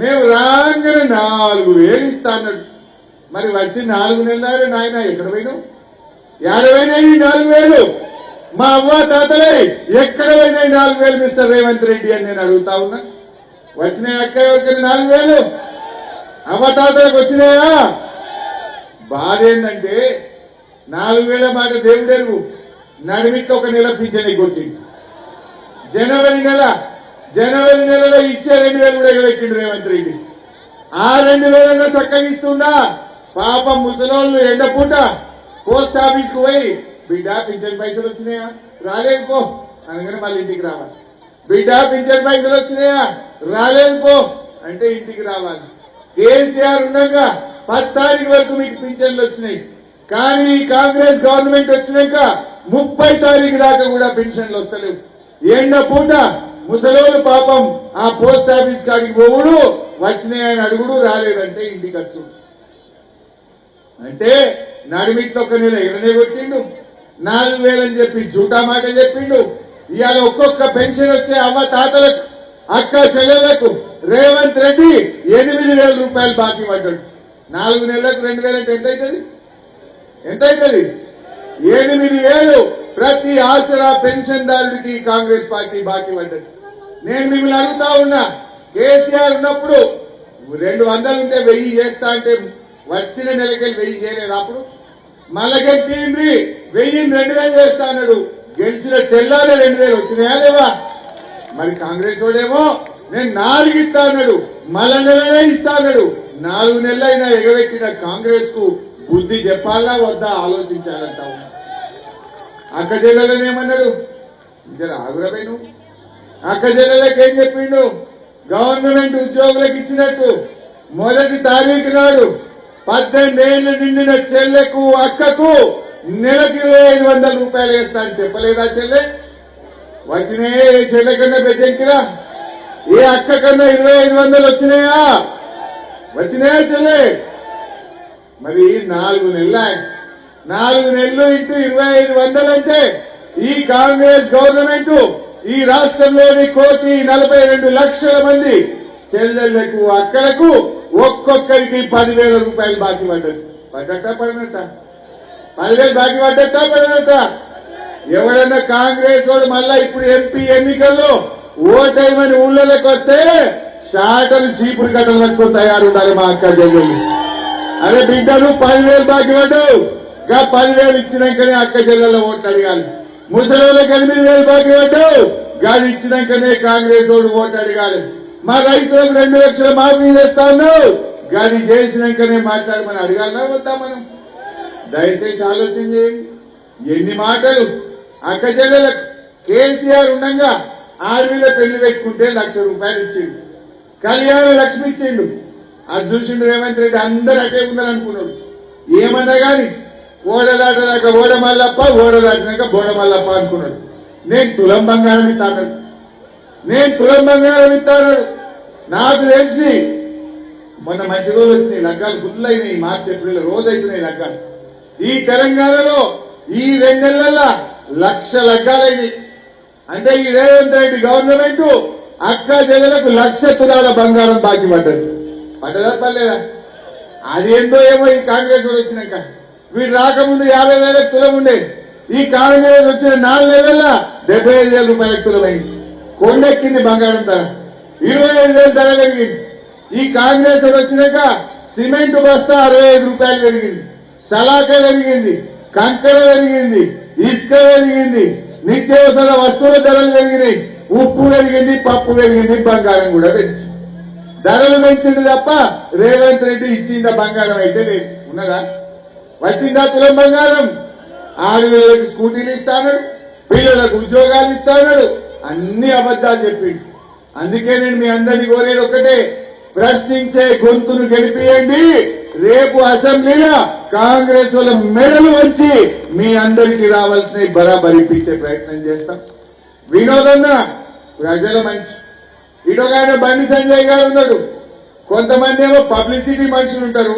మేము రాగానే నాలుగు వేలు ఇస్తా అన్నాడు. మరి వచ్చి నాలుగు నెలలు నాయన ఎక్కడ పోయినావు? ఏడవైనాయి నాలుగు వేలు? మా అవ్వ తాతలే ఎక్కడ పోయినాయి నాలుగు వేలు మిస్టర్ రేవంత్ రెడ్డి అని నేను అడుగుతా ఉన్నా. వచ్చినాయి అక్క వచ్చిన నాలుగు వేలు. అవ్వ తాతలకు వచ్చినాయా? బాధ ఏంటంటే నాలుగు వేల మాట దేవుడెరువు నడిమికి ఒక నెల పింఛన్ కొట్టింది జనవరి నెల జనవరి నెలలో ఇచ్చే రెండు వేలు కూడా ఎగబెట్టిండు రేవంత్ రెడ్డి. ఆ రెండు వేలలో చక్కగా ఇస్తుందా పాపం ముసలోళ్ళు ఎండపూట పోస్ట్ ఆఫీస్కు పోయి బిడ్డ పింఛన్ పైసలు వచ్చినాయా? రాలేదు పో. అనగానే మళ్ళీ ఇంటికి రావాలి. బిడ్డ పింఛన్ పైసలు వచ్చినాయా? రాలేదు పో. అంటే ఇంటికి రావాలి. కేసీఆర్ ఉండగా పది తారీఖు వరకు మీకు పింఛన్లు వచ్చినాయి. కానీ ఈ కాంగ్రెస్ గవర్నమెంట్ వచ్చినాక ముప్పై తారీఖు దాకా కూడా పెన్షన్లు వస్తలేవు. ఎండ పూట ముసలోళ్ళు పాపం ఆ పోస్ట్ ఆఫీస్ కాడికి పోవుడు వచ్చినాయని అడుగుడు రాలేదంటే ఇంటికి ఖర్చు అంటే నడిమిట్లో ఒక నెల ఎగరనే కొట్టిండు? నాలుగు వేలని చెప్పి జూటా మాట చెప్పిండు. ఇవాళ ఒక్కొక్క పెన్షన్ వచ్చే అమ్మ తాతలకు అక్క చెల్లెలకు రేవంత్ రెడ్డి ఎనిమిది వేల రూపాయలు బాకీ పడ్డాడు. నాలుగు నెలలకు రెండు వేలు అంటే ఎంత అవుతుంది ఎంత అవుతుంది ఎనిమిది వేలు. ప్రతి ఆసరా పెన్షన్దారుడికి కాంగ్రెస్ పార్టీ బాకీ పడ్డది. నేను మిమ్మల్ని అడుగుతా ఉన్నా కేసీఆర్ ఉన్నప్పుడు రెండు వందలు ఉంటే వెయ్యి చేస్తా అంటే వచ్చిన నెలకెళ్ళి వెయ్యి చేయలేదు అప్పుడు? మళ్ళకెత్తింది వెయ్యి రెండు వేలు చేస్తా అన్నాడు. గెలిచిన తెల్లారే రెండు వేలు వచ్చినాయా లేవా? మరి కాంగ్రెస్ వాడేమో నేను నాలుగు ఇస్తా అన్నాడు మళ్ళా నెలనే ఇస్తా అన్నాడు. నాలుగు నెలలైనా ఎగబెట్టిన కాంగ్రెస్కు బుద్ధి చెప్పాలా వద్దా ఆలోచించాలంటా ఉన్నా. అక్క చెల్లెలని ఏమన్నాడు? ఇద్దరు ఆగురపై అక్క చెల్లెలకు ఏం చెప్పిండు? గవర్నమెంట్ ఉద్యోగులకు ఇచ్చినట్టు మొదటి తారీఖు నాడు పద్దెనిమిదేళ్ళు నిండిన చెల్లెకు అక్కకు నెలకు ఇరవై ఐదు వందల రూపాయలు వేస్తా అని చెప్పలేదా చెల్లె? వచ్చినాయే ఏ చెల్లె కన్నా పెద్దెక్కిరా ఏ అక్క కన్నా ఇరవై ఐదు వందలు వచ్చినాయా? వచ్చినాయా చెల్లె? మరి నాలుగు నెలల నాలుగు నెలలు ఇంటూ ఇరవై ఐదు వందలంటే ఈ కాంగ్రెస్ గవర్నమెంట్ ఈ రాష్ట్రంలోని కోటి నలభై రెండు లక్షల మంది చెల్లెళ్ళకు అక్కలకు ఒక్కొక్కరికి పదివేల రూపాయలు బాకీ పడ్డది. పడ్డట పడినట్ట? పదివేలు బాకీ పడ్డట పడినట్ట? ఎవడన్నా కాంగ్రెస్ వాడు మళ్ళా ఇప్పుడు ఎంపీ ఎన్నికల్లో ఓటైమని ఊళ్ళలోకి వస్తే షాటలు సీపులు కట్టలు పట్టుకొని తయారుండాలి మా అక్క చెల్లెళ్ళు అరే బిడ్డలు పదివేలు బాకీ పడ్డావు. గా పదివేలు ఇచ్చినాకనే అక్క చెల్లెల ఓట్లు అడగాలి. ముసలిళ్ళకి ఎనిమిది వేలు బాకీ పడ్డావు గాది ఇచ్చినాకనే కాంగ్రెస్ ఓడు ఓటు అడగాలి. మా రైతులకు రెండు లక్షల మాఫీ చేస్తాను గాది చేసినాకనే మాట్లాడమని అడగాలన్నా వద్దా మనం? దయచేసి ఆలోచన చేయండి. ఎన్ని మాటలు. అక్క చెల్లెలకు కేసీఆర్ ఉండగా ఆడవిలో పెళ్ళి పెట్టుకుంటే లక్ష రూపాయలు ఇచ్చిండు. కళ్యాణ లక్ష్మి ఇచ్చిండు. అది చూసిండు రేవంత్ రెడ్డి అందరు అటే ఉందని అనుకున్నాడు ఏమన్నా కానీ ఓడ దాటదాకా ఓడ మల్లప్ప ఓడ దాటినాక బోడ మల్లప్ప అనుకున్నాడు. నేను తులం బంగారం ఇస్తాడు నేను తులం బంగారం ఇస్తాడు నాకు తెలిసి మొన్న మంచి రోజులు వచ్చినాయి లగ్గాలు ఫుల్ అయినాయి. మార్చి ఏప్రిల్ రోజు అవుతున్నాయి లగ్గాలు. ఈ తెలంగాణలో ఈ రెండేళ్ళలో లక్ష లగ్గాలైనవి అంటే ఈ రేవంత్ రెడ్డి గవర్నమెంట్ అక్క జగలకు లక్ష తులాల బంగారం బాకీ పడ్డది. పడ్డదా పర్లేదా? ఏంటో ఏమో ఈ కాంగ్రెస్ వచ్చినాక. వీడు రాకముందు యాభై వేలకు తులం ఉండే. ఈ కాంగ్రెస్ వచ్చిన నాలుగు నెలల్లో డెబ్బై ఐదు వేల రూపాయలకు తులమైంది కొండెక్కింది బంగారం ధర. ఇరవై ఐదు వేలు ధర పెరిగింది. ఈ కాంగ్రెస్ వచ్చినాక సిమెంట్ బస్తా అరవై ఐదు రూపాయలు పెరిగింది. సలాక పెరిగింది. కంకర పెరిగింది. ఇసుక పెరిగింది. నిత్యావసర వస్తువుల ధరలు పెరిగినాయి. ఉప్పు పెరిగింది పప్పు పెరిగింది బంగారం కూడా పెంచి ధరలు పెంచింది తప్ప రేవంత్ రెడ్డి ఇచ్చిందా బంగారం అయితే లేదు. ఉన్నదా? వచ్చిందా తులం బంగారం ఆడపిల్లలకు స్కూటీలు ఇస్తాడు పిల్లలకు ఉద్యోగాలు ఇస్తాడు అన్ని అబద్ధాలు చెప్పిండు. అందుకే నేను మీ అందరినీ కోరేది ఒకటే ప్రశ్నించే గొంతును గడిపియండి రేపు అసెంబ్లీలో కాంగ్రెస్ వాళ్ళ మెడలు వచ్చి మీ అందరికీ రావాల్సిన బరాబర్ ఇప్పించే ప్రయత్నం చేస్తాం. వినోదన్న ప్రజల మనిషి. ఇటొక ఆయన బండి సంజయ్ గారు ఉన్నాడు. కొంతమంది ఏమో పబ్లిసిటీ మనుషులు ఉంటారు.